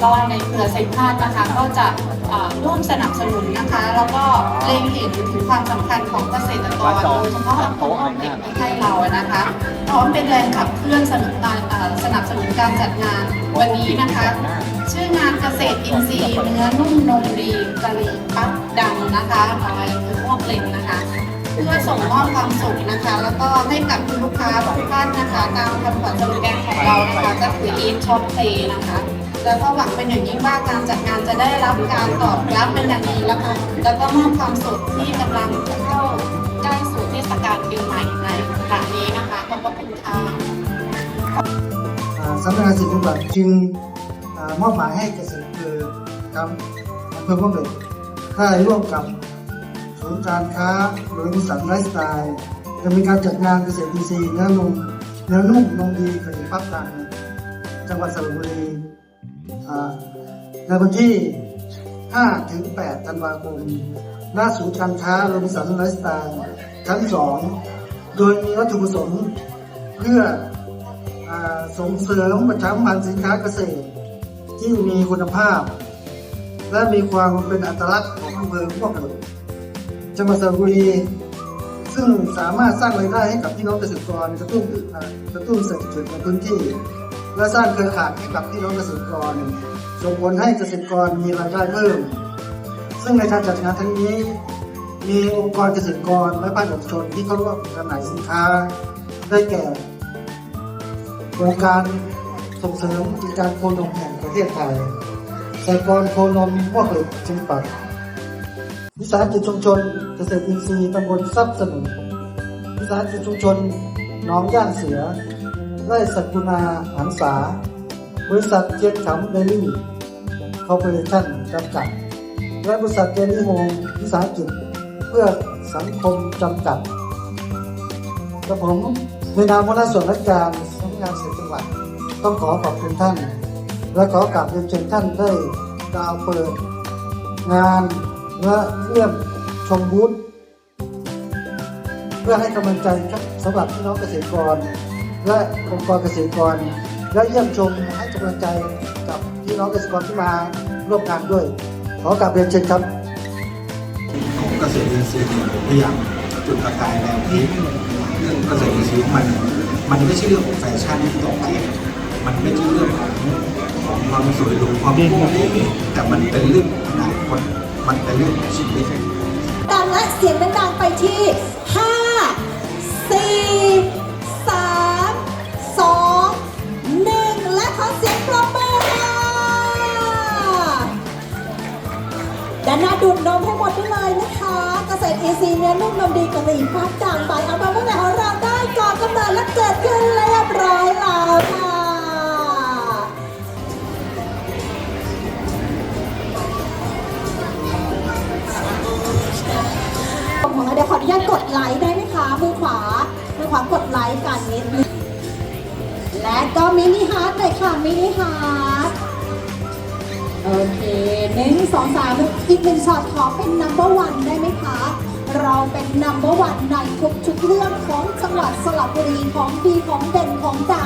ชัยพาทนะคะก็จะเอ่อร่วมสนับสนุนนะคะ แล้วก็เล็งเห็นถึงความสำคัญของเกษตรกรโดยเฉพาะอำเภอม่วงเหล็กที่ให้เราอะนะคะพร้อมเป็นแรงขับเคลื่อนสนับสนุนเอ่อสนับสนุนการจัดงานวันนี้นะคะ ชื่องานเกษตรอินทรีย์เนื้อนุ่มนมดีกะหรี่ปั๊บดังนะคะอะไรคือพวกเล็งนะคะเพื่อส่งมอบความสุขนะคะ แล้วก็ให้กับคุณลูกค้าทุกท่านนะคะตามคำขวัญสโลแกนของเรานะคะก็คือ Eat Shop Play นะคะ แล้วก็หวังเป็นอย่างยิ่งว่าการจัดงานจะได้รับการตอบรับเป็นอย่างดีแล้วก็แล้วก็มอบความสุขที่กำลังจะเข้าใกล้สู่เทศกาลปีใหม่ในครั้งนี้นะคะขอบพระคุณค่ะอ่าสำนักงานสิทธิบัตรจึงอมอบหมายให้เกษตรอำเภอครับอำเภอพ่อเบ็ดได้ร่วมกับศูนย์การค้าโรบินสันไลฟ์สไตล์จะมีการจัดงานเกษตรอินทรีย์เนื้อนมเนื้อนุ่มนมดีกระดิ่งพับดังจังหวัดสระบุรี ในวันที่ 5 ถึง 8 ธันวาคม หน้าศูนย์การค้าโรบินสันไลฟ์สไตล์ชั้น 2 โดยมีวัตถุประสงค์เพื่ออส่งเสริมประชามพันธ์สินค้าเกษตร ที่มีคุณภาพ และมีความเป็นอัตลักษณ์ของอำเภอพวกเราจังหวัดสระบุรีซึ่งสามารถสร้างรายได้ให้กับพี่น้องเกษตรกรกระตุ้นกระตุ้นเศรษฐกิจในพื้นที่ และสร้างเครือข่ายให้กับพี่น้องเกษตรกร ส่งผลให้เกษตรกรมีรายได้เพิ่ม ซึ่งในการจัดงานทั้งนี้ มีองค์กรเกษตรกรและภาคเอกชนที่เข้าร่วมจำหน่ายสินค้า ได้แก่โครงการส่งเสริมกิจการโคนมแห่งประเทศไทยสหกรณ์โคนมพวกเหล็กจึงปัดวิสาหกิจชุมชนเกษตรอินทรีย์ตำบลทรัพย์สนุนวิสาหกิจชุมชนหน้องย่างเสือ ไร่สักุณาหันษา บริษัทเจียนขำเดลี่คอร์ปอเรชั่นจำกัด และบริษัทเจนี่โฮมวิสาหกิจเพื่อสังคมจำกัดกระผมในนามหัวหน้าส่วนราชการสำนักงานเศรษฐจังหวัด ต้องขอขอบคุณท่าน และขอกราบเรียนเชิญท่านได้กล่าวเปิด งานและเยี่ยมชมบูธเพื่อให้กำลังใจครับสำหรับพี่น้องเกษตรกร และองค์กรเกษตรกร และเยี่ยมชมให้กำลังใจกับพี่น้องเกษตรกรที่มาร่วมงานด้วย ขอกราบเรียนเชิญครับของเกษตรอินทรีย์ผมพยายามจุดประกายแนวคิดเรื่องเกษตรอินทรีย์มันมันไม่ใช่เรื่องของแฟชั่นที่ตกเทียนมันไม่ใช่เรื่องของของความสวยหรูความโก้แต่มันเป็นเรื่องของอนาคตมันเป็นเรื่องของชีวิตดังและเสียงดังๆไปที่5 4 นหน้าดูดนมให้หมดได้เลยนะคะเกษตรอีซีเนื้อนุ่มนมดีกะหรี่พักจางใบเอามาเมื่อไหร่ของเราได้ก่อกำเนิดและเกิดขึ้นเรียบร้อยแล้วค่ะของเราเดี๋ยวขออนุญาตกดไลค์ได้ไหมคะ มือขวา มือขวากดไลค์กันนิดนึงและก็มินิฮาร์ดเลยค่ะมินิฮาร์ด โอเคหนึ่งสองสามอีกหนึ่งช็อตขอเป็น number one ได้ไหมคะ เราเป็น number one ในทุกๆเรื่องของจังหวัดสระบุรีของดีของเด่นของดัง